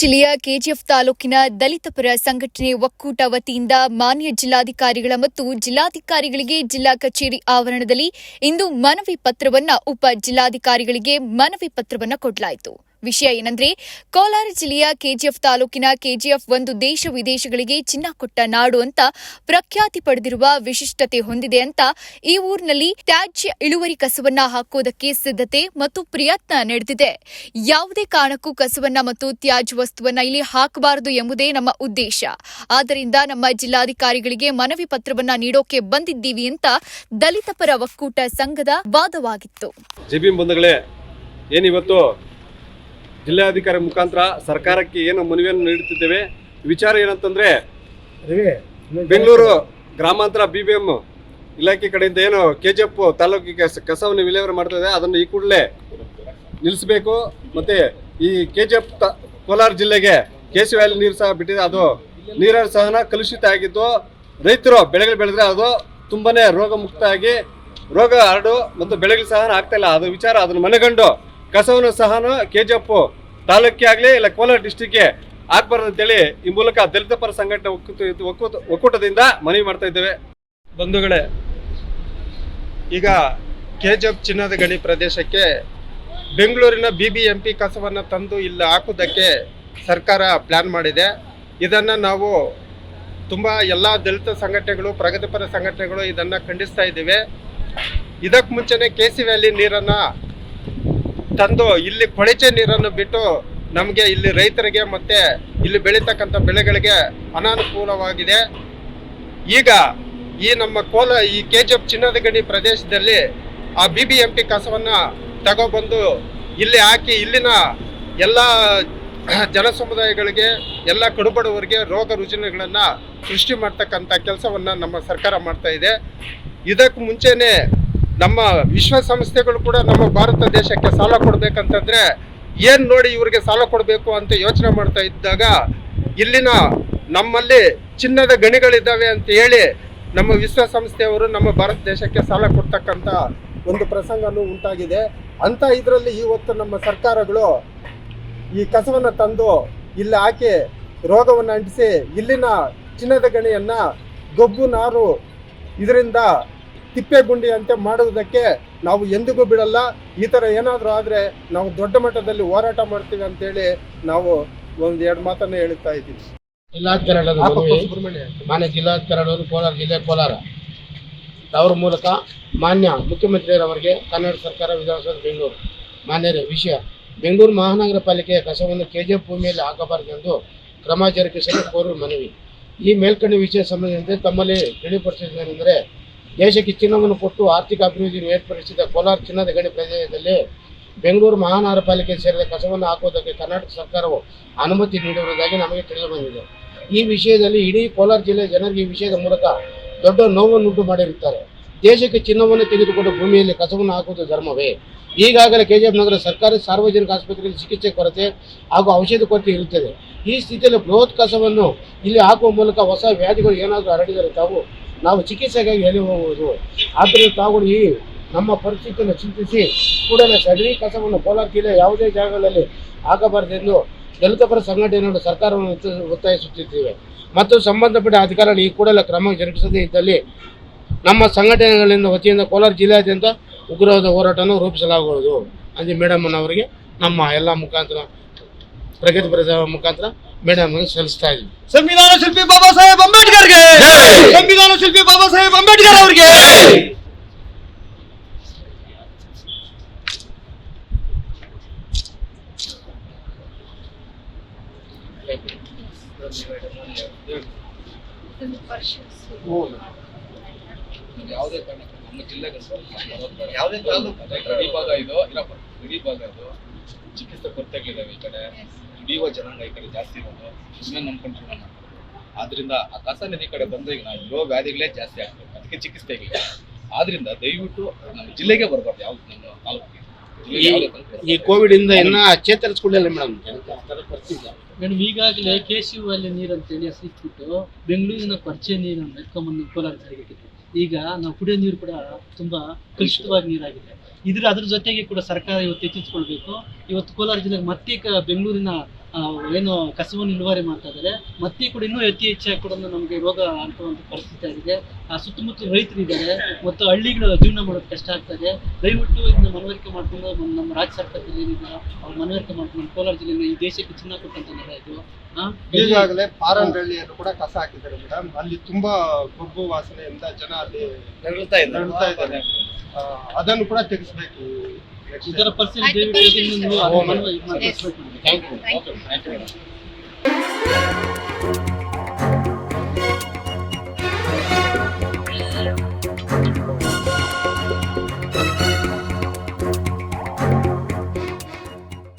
ಜಿಲ್ಲೆಯ ಕೆಜಿಎಫ್ ತಾಲೂಕಿನ ದಲಿತ ಪರ ಸಂಘಟನೆ ಒಕ್ಕೂಟ ವತಿಯಿಂದ ಮಾನ್ಯ ಜಿಲ್ಲಾಧಿಕಾರಿಗಳ ಮತ್ತು ಜಿಲ್ಲಾಧಿಕಾರಿಗಳಿಗೆ ಜಿಲ್ಲಾ ಕಚೇರಿ ಆವರಣದಲ್ಲಿ ಇಂದು ಮನವಿ ಪತ್ರವನ್ನ ಉಪ ಜಿಲ್ಲಾಧಿಕಾರಿಗಳಿಗೆ ಮನವಿ ಪತ್ರವನ್ನ ಕೊಡಲಾಯಿತು. ವಿಷಯ ಏನಂದ್ರೆ, ಕೋಲಾರ ಜಿಲ್ಲೆಯ ಕೆಜಿಎಫ್ ತಾಲೂಕಿನ ಕೆಜಿಎಫ್ ಒಂದು ದೇಶ ವಿದೇಶಗಳಿಗೆ ಚಿನ್ನ ಕೊಟ್ಟ ನಾಡು ಅಂತ ಪ್ರಖ್ಯಾತಿ ಪಡೆದಿರುವ ವಿಶಿಷ್ಟತೆ ಹೊಂದಿದೆ ಅಂತ ಈ ಊರಿನಲ್ಲಿ ತ್ಯಾಜ್ಯ ಇಳುವರಿ ಕಸವನ್ನ ಹಾಕೋದಕ್ಕೆ ಸಿದ್ಧತೆ ಮತ್ತು ಪ್ರಯತ್ನ ನಡೆದಿದೆ. ಯಾವುದೇ ಕಾರಣಕ್ಕೂ ಕಸವನ್ನ ಮತ್ತು ತ್ಯಾಜ್ಯ ವಸ್ತುವನ್ನ ಇಲ್ಲಿ ಹಾಕಬಾರದು ಎಂಬುದೇ ನಮ್ಮ ಉದ್ದೇಶ. ಆದ್ದರಿಂದ ನಮ್ಮ ಜಿಲ್ಲಾಧಿಕಾರಿಗಳಿಗೆ ಮನವಿ ಪತ್ರವನ್ನ ನೀಡೋಕೆ ಬಂದಿದ್ದೀವಿ ಅಂತ ದಲಿತ ಪರ ಒಕ್ಕೂಟ ಸಂಘದ ವಾದವಾಗಿತ್ತು. ಜಿಲ್ಲಾಧಿಕಾರಿ ಮುಖಾಂತರ ಸರ್ಕಾರಕ್ಕೆ ಏನು ಮನವಿಯನ್ನು ನೀಡುತ್ತಿದ್ದೇವೆ? ವಿಚಾರ ಏನಂತಂದ್ರೆ ಬೆಂಗಳೂರು ಗ್ರಾಮಾಂತರ ಬಿ ಬಿ ಎಂ ಇಲಾಖೆ ಕಡೆಯಿಂದ ಏನು ಕೆ ಜಿ ಎಫ್ ತಾಲೂಕಿಗೆ ಕಸವನ್ನು ವಿಲೇವಾರಿ ಮಾಡ್ತಾ ಇದೆ ಅದನ್ನು ಈ ಕೂಡಲೇ ನಿಲ್ಲಿಸಬೇಕು. ಮತ್ತೆ ಈ ಕೆ ಜಿ ಎಫ್ ಕೋಲಾರ ಜಿಲ್ಲೆಗೆ ಕೆ ಸಿ ವ್ಯಾಲಿ ನೀರು ಸಹ ಬಿಟ್ಟಿದೆ ಅದು ನೀರ ಸಹನ ಕಲುಷಿತ ಆಗಿದ್ದು ರೈತರು ಬೆಳೆಗಳು ಬೆಳೆದ್ರೆ ಅದು ತುಂಬಾನೇ ರೋಗ ಮುಕ್ತ ಆಗಿ ರೋಗ ಹರಡು ಮತ್ತು ಬೆಳೆಗಳು ಸಹನ ಆಗ್ತಾ ಇಲ್ಲ. ಅದು ವಿಚಾರ ಅದನ್ನು ಮನೆಗಂಡು ಕಸವನ್ನು ಸಹ ಕೆ ಜಿ ತಾಲೂಕಿಗೆ ಆಗಲಿ ಇಲ್ಲ ಕೋಲಾರ ಡಿಸ್ಟಿಕ್ಗೆ ಆಗ್ಬಾರ್ದು ಅಂತೇಳಿ ಈ ಮೂಲಕ ದಲಿತ ಪರ ಸಂಘಟನೆ ಒಕ್ಕೂಟ ಒಕ್ಕೂಟ ಒಕ್ಕೂಟದಿಂದ ಮನವಿ ಮಾಡ್ತಾ ಇದ್ದೇವೆ. ಬಂಧುಗಳೇ, ಈಗ ಕೆಜಪ್ ಚಿನ್ನದ ಗಣಿ ಪ್ರದೇಶಕ್ಕೆ ಬೆಂಗಳೂರಿನ ಬಿ ಬಿ ಎಂ ಪಿ ಕಸವನ್ನು ತಂದು ಇಲ್ಲಿ ಹಾಕುವುದಕ್ಕೆ ಸರ್ಕಾರ ಪ್ಲ್ಯಾನ್ ಮಾಡಿದೆ. ಇದನ್ನು ನಾವು ತುಂಬ ಎಲ್ಲ ದಲಿತ ಸಂಘಟನೆಗಳು, ಪ್ರಗತಿಪರ ಸಂಘಟನೆಗಳು ಇದನ್ನು ಖಂಡಿಸ್ತಾ ಇದ್ದೀವಿ. ಇದಕ್ಕೆ ಮುಂಚೆನೇ ಕೆ ಸಿ ವ್ಯಾಲಿ ನೀರನ್ನು ತಂದು ಇಲ್ಲಿ ಕೊಳಚೆ ನೀರನ್ನು ಬಿಟ್ಟು ನಮಗೆ ಇಲ್ಲಿ ರೈತರಿಗೆ ಮತ್ತೆ ಇಲ್ಲಿ ಬೆಳೀತಕ್ಕಂಥ ಬೆಳೆಗಳಿಗೆ ಅನಾನುಕೂಲವಾಗಿದೆ. ಈಗ ಈ ನಮ್ಮ ಕೋಲ ಈ ಕೆ ಜಿ ಎಫ್ ಚಿನ್ನದ ಗಣಿ ಪ್ರದೇಶದಲ್ಲಿ ಆ ಬಿ ಬಿ ಎಂ ಪಿ ಕಸವನ್ನ ತಗೊಬಂದು ಇಲ್ಲಿ ಹಾಕಿ ಇಲ್ಲಿನ ಎಲ್ಲ ಜನ ಸಮುದಾಯಗಳಿಗೆ, ಎಲ್ಲ ಕಡುಬಡವರಿಗೆ ರೋಗ ರುಜಿನಗಳನ್ನು ಸೃಷ್ಟಿ ಮಾಡ್ತಕ್ಕಂಥ ಕೆಲಸವನ್ನ ನಮ್ಮ ಸರ್ಕಾರ ಮಾಡ್ತಾ ಇದೆ. ಇದಕ್ಕೆ ಮುಂಚೆನೆ ನಮ್ಮ ವಿಶ್ವಸಂಸ್ಥೆಗಳು ಕೂಡ ನಮ್ಮ ಭಾರತ ದೇಶಕ್ಕೆ ಸಾಲ ಕೊಡಬೇಕಂತಂದ್ರೆ ಏನು ನೋಡಿ ಇವರಿಗೆ ಸಾಲ ಕೊಡಬೇಕು ಅಂತ ಯೋಚನೆ ಮಾಡ್ತಾ ಇದ್ದಾಗ ಇಲ್ಲಿನ ನಮ್ಮಲ್ಲಿ ಚಿನ್ನದ ಗಣಿಗಳಿದ್ದಾವೆ ಅಂತ ಹೇಳಿ ನಮ್ಮ ವಿಶ್ವಸಂಸ್ಥೆಯವರು ನಮ್ಮ ಭಾರತ ದೇಶಕ್ಕೆ ಸಾಲ ಕೊಡ್ತಕ್ಕಂಥ ಒಂದು ಪ್ರಸಂಗನೂ ಉಂಟಾಗಿದೆ. ಅಂತ ಇದರಲ್ಲಿ ಇವತ್ತು ನಮ್ಮ ಸರ್ಕಾರಗಳು ಈ ಕಸವನ್ನು ತಂದು ಇಲ್ಲಿ ಹಾಕಿ ರೋಗವನ್ನು ಅಂಟಿಸಿ ಇಲ್ಲಿನ ಚಿನ್ನದ ಗಣಿಯನ್ನ ಗೊಬ್ಬು ನಾರು ಇದರಿಂದ ತಿಪ್ಪೆಗುಂಡಿಯಂತೆ ಮಾಡುವುದಕ್ಕೆ ನಾವು ಎಂದಿಗೂ ಬಿಡಲ್ಲ. ಈ ಥರ ಏನಾದರೂ ಆದರೆ ನಾವು ದೊಡ್ಡ ಮಟ್ಟದಲ್ಲಿ ಹೋರಾಟ ಮಾಡ್ತೀವಿ ಅಂತೇಳಿ ನಾವು ಒಂದು ಎರಡು ಮಾತನ್ನು ಹೇಳುತ್ತಾ ಇದ್ದೀವಿ. ಜಿಲ್ಲಾ ಮನವಿ? ಮಾನ್ಯ ಜಿಲ್ಲಾಧಿಕಾರಿಗಳು ಕೋಲಾರ ಜಿಲ್ಲೆ ಕೋಲಾರ. ಅವರ ಮೂಲಕ ಮಾನ್ಯ ಮುಖ್ಯಮಂತ್ರಿಯವರಿಗೆ ಕನ್ನಡ ಸರ್ಕಾರ ವಿಧಾನಸೌಧ ಬೆಂಗಳೂರು. ಮಾನ್ಯರೇ ವಿಷಯ. ಬೆಂಗಳೂರು ಮಹಾನಗರ ಪಾಲಿಕೆಯ ಕಸವನ್ನು ಕೆ ಜಿ ಎಫ್ ಭೂಮಿಯಲ್ಲಿ ಹಾಕಬಾರದೆಂದು ಕ್ರಮ ಜರುಗಿಸಲು ಕೋರುವ ಮನವಿ. ಈ ಮೇಲ್ಕಂಡ ವಿಷಯ ಸಂಬಂಧಿಸಿದಂತೆ ತಮ್ಮಲ್ಲಿ ತಿಳಿಪಡಿಸಿದ್ದೇನೆಂದರೆ ದೇಶಕ್ಕೆ ಚಿನ್ನವನ್ನು ಕೊಟ್ಟು ಆರ್ಥಿಕ ಅಭಿವೃದ್ಧಿಯನ್ನು ಏರ್ಪಡಿಸಿದ ಕೋಲಾರ ಚಿನ್ನದ ಗಣಿ ಪ್ರದೇಶದಲ್ಲಿ ಬೆಂಗಳೂರು ಮಹಾನಗರ ಪಾಲಿಕೆ ಸೇರಿದ ಕಸವನ್ನು ಹಾಕುವುದಕ್ಕೆ ಕರ್ನಾಟಕ ಸರ್ಕಾರವು ಅನುಮತಿ ನೀಡಿರುವುದಾಗಿ ನಮಗೆ ತಿಳಿದು ಬಂದಿದೆ ಈ ವಿಷಯದಲ್ಲಿ ಇಡೀ ಕೋಲಾರ ಜಿಲ್ಲೆಯ ಜನರಿಗೆ ಈ ವಿಷಯದ ಮೂಲಕ ದೊಡ್ಡ ನೋವನ್ನುಂಟು ಮಾಡಿರುತ್ತಾರೆ. ದೇಶಕ್ಕೆ ಚಿನ್ನವನ್ನು ತೆಗೆದುಕೊಂಡು ಭೂಮಿಯಲ್ಲಿ ಕಸವನ್ನು ಹಾಕುವುದು ಧರ್ಮವೇ? ಈಗಾಗಲೇ ಕೆಜಿಎಫ್ ನಗರ ಸರ್ಕಾರಿ ಸಾರ್ವಜನಿಕ ಆಸ್ಪತ್ರೆಯಲ್ಲಿ ಚಿಕಿತ್ಸೆ ಕೊರತೆ ಹಾಗೂ ಔಷಧಿ ಕೊರತೆ ಇರುತ್ತದೆ. ಈ ಸ್ಥಿತಿಯಲ್ಲಿ ಬೃಹತ್ ಕಸವನ್ನು ಇಲ್ಲಿ ಹಾಕುವ ಮೂಲಕ ಹೊಸ ವ್ಯಾಧಿಗಳು ಏನಾದರೂ ಹರಡಿದರೆ ತಾವು ನಾವು ಚಿಕಿತ್ಸೆಗಾಗಿ ಎಲ್ಲಿ ಹೋಗುವುದು? ಆದ್ದರಿಂದ ತಾವುಗಳು ಈ ನಮ್ಮ ಪರಿಸ್ಥಿತಿಯನ್ನು ಚಿಂತಿಸಿ ಕೂಡಲೇ ಸಗಣಿ ಕಸವನ್ನು ಕೋಲಾರ ಜಿಲ್ಲೆ ಯಾವುದೇ ಜಾಗಗಳಲ್ಲಿ ಹಾಕಬಾರದೆಂದು ದಲಿತ ಪರ ಸಂಘಟನೆಗಳು ಸರ್ಕಾರವನ್ನು ಒತ್ತಾಯಿಸುತ್ತಿದ್ದೇವೆ. ಮತ್ತು ಸಂಬಂಧಪಟ್ಟ ಅಧಿಕಾರಿಗಳು ಈ ಕೂಡಲೇ ಕ್ರಮ ಜರುಗಿಸದೇ ಇದ್ದಲ್ಲಿ ನಮ್ಮ ಸಂಘಟನೆಗಳಿಂದ ವತಿಯಿಂದ ಕೋಲಾರ ಜಿಲ್ಲೆಯಾದ್ಯಂತ ಉಗ್ರವಾದ ಹೋರಾಟವನ್ನು ರೂಪಿಸಲಾಗುವುದು. ಅಂದು ಮೇಡಮ್ ಅವರಿಗೆ ನಮ್ಮ ಎಲ್ಲ ಮುಖಾಂತರ ಪ್ರಗತಿಪರ ಮುಖಾಂತರ ಮೇಡಮ್ ಸಲ್ಲಿಸ್ತಾ ಇದ್ದೀವಿ ಸಂವಿಧಾನ ಶಿಲ್ಪಿ ಬಾಬಾ ಅಂಬೇಡ್ಕರ್ಗೆ ಸಂವಿಧಾನ ಶಿಲ್ಪಿ ಬಾಬಾ ಸಾಹೇಬ್ ಅಂಬೇಡ್ಕರ್ ಅವರಿಗೆ ಯಾವುದೇ ಕಾರಣಕ್ಕೂ ನಮ್ಮ ಜಿಲ್ಲೆಗೆ ಯಾವುದೇ ಗಡಿ ಭಾಗ ಇದು ಇಲ್ಲ ಗಡಿ ಭಾಗ ಇದು ಚಿಕಿತ್ಸೆ ಕೊರತೆಗಳಿದಾವೆ ಈ ಕಡೆ ದುಡಿಯುವ ಜನಾಂಗ ಈ ಕಡೆ ಜಾಸ್ತಿ ಇರೋದು ಇದನ್ನೇ ನಂಬ್ಕೊಂಡಿರೋ ಆದ್ರಿಂದ ಆ ಕಸ ನದಿ ಕಡೆ ಬಂದ್ರೆ ಈಗ ನಾವು ಇರೋ ವ್ಯಾಧಿಗಳೇ ಜಾಸ್ತಿ ಆಗ್ತದೆ. ಅದಕ್ಕೆ ಚಿಕಿತ್ಸೆ ಇಲ್ಲ. ಆದ್ರಿಂದ ದಯವಿಟ್ಟು ನಮ್ಮ ಜಿಲ್ಲೆಗೆ ಬರಬಾರ್ದು ಯಾವ್ದು ನಮ್ಮ ತಾಲೂಕಿಗೆ. ಈ ಕೋವಿಡ್ ಇಂದ ಇನ್ನ ಚೇತರಿಸ್ಕೊಳ್ಳಿಲ್ಲ ಮೇಡಮ್. ಬರ್ತಿಲ್ಲ ಮೇಡಮ್ ಈಗಾಗಲೇ ಕೆ ಸಿ ಯು ಅಲ್ಲಿ ನೀರು ಅಂತೇಳಿ ಹೆಸರಿಟ್ಬಿಟ್ಟು ಬೆಂಗಳೂರಿನ ಪರಿಚಯ ನೀರನ್ನು ಎತ್ಕೊಂಬಂದು ಕೋಲಾರ ಜಾರಿಗೆ. ಈಗ ನಾವು ಕುಡಿಯೋ ನೀರು ಕೂಡ ತುಂಬಾ ಕಲುಷಿತವಾಗಿ ನೀರಾಗಿದೆ ಇದ್ರ ಅದ್ರ ಜೊತೆಗೆ ಕೂಡ ಸರ್ಕಾರ ಇವತ್ತು ಎಚ್ಚೆತ್ಕೊಳ್ಬೇಕು ಇವತ್ತು ಕೋಲಾರ ಜಿಲ್ಲೆಗೆ ಮತ್ತೆ ಬೆಂಗಳೂರಿನ ಏನು ಕಸವನ್ನು ಇಳುವರಿ ಮಾಡ್ತಾ ಇದ್ದಾರೆ. ಮತ್ತೆ ಕೂಡ ಇನ್ನೂ ಅತಿ ಹೆಚ್ಚಾಗಿ ಕೂಡ ನಮಗೆ ರೋಗ ಅಂಟುವಂತ ಪರಿಸ್ಥಿತಿ ಆಗಿದೆ. ಆ ಸುತ್ತಮುತ್ತಲು ರೈತರು ಇದ್ದಾರೆ. ಮತ್ತು ಹಳ್ಳಿಗಳು ಜೀವನ ಮಾಡೋದು ಕಷ್ಟ ಆಗ್ತದೆ ದಯವಿಟ್ಟು ಇದನ್ನ ಮನವರಿಕೆ ಮಾಡ್ಕೊಂಡು ನಮ್ಮ- ರಾಜ್ಯ ಸರ್ಕಾರದಲ್ಲಿ ಏನಿದೆ ಅವ್ರು ಮನವರಿಕೆ ಮಾಡ್ಕೊಂಡು ನಮ್ಮ ಕೋಲಾರ ಜಿಲ್ಲೆನ ಈ ದೇಶಕ್ಕೆ ಚಿನ್ನ ಕೊಟ್ಟಂತ ನೆಲ ಇದು. ಈಗಾಗಲೇ ಪಾರನ್ಹಳ್ಳಿಯನ್ನು ಕೂಡ ಕಸ ಹಾಕಿದ್ದಾರೆ ಮೇಡಮ್. ಅಲ್ಲಿ ತುಂಬಾ ಗೊಬ್ಬು ವಾಸನೆಯಿಂದ ಜನ ಅಲ್ಲಿ ಇದ್ದಾರೆ. ಅದನ್ನು ಕೂಡ ತೆಗೆಸ್ಬೇಕು. ನೀವು ಅದನ್ನ ಇದು ಮಾಡಿ ತಿಳಿಸ್ಬೇಕು ನಮ್ಗೆ. Thank you thank you.